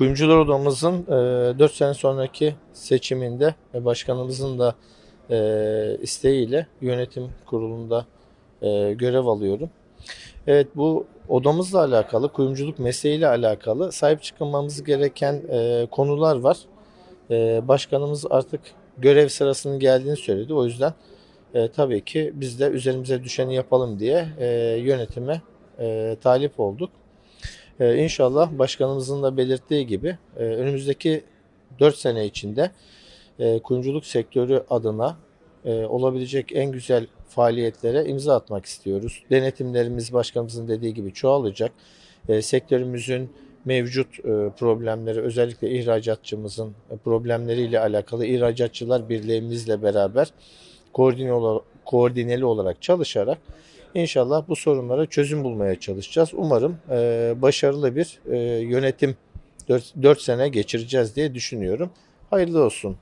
Kuyumcular Odamızın e, 4 sene sonraki seçiminde ve başkanımızın da e, isteğiyle yönetim kurulunda e, görev alıyorum. Evet bu odamızla alakalı, kuyumculuk mesleğiyle alakalı sahip çıkmamız gereken e, konular var. E, başkanımız artık görev sırasının geldiğini söyledi. O yüzden e, tabii ki biz de üzerimize düşeni yapalım diye e, yönetime e, talip olduk. E, inşallah başkanımızın da belirttiği gibi e, önümüzdeki 4 sene içinde e, kuyumculuk sektörü adına e, olabilecek en güzel faaliyetlere imza atmak istiyoruz. Denetimlerimiz başkanımızın dediği gibi çoğalacak. E, sektörümüzün mevcut problemleri özellikle ihracatçımızın problemleriyle alakalı ihracatçılar birliğimizle beraber koordineli olarak çalışarak inşallah bu sorunlara çözüm bulmaya çalışacağız. Umarım e, başarılı bir e, yönetim 4 sene geçireceğiz diye düşünüyorum. Hayırlı olsun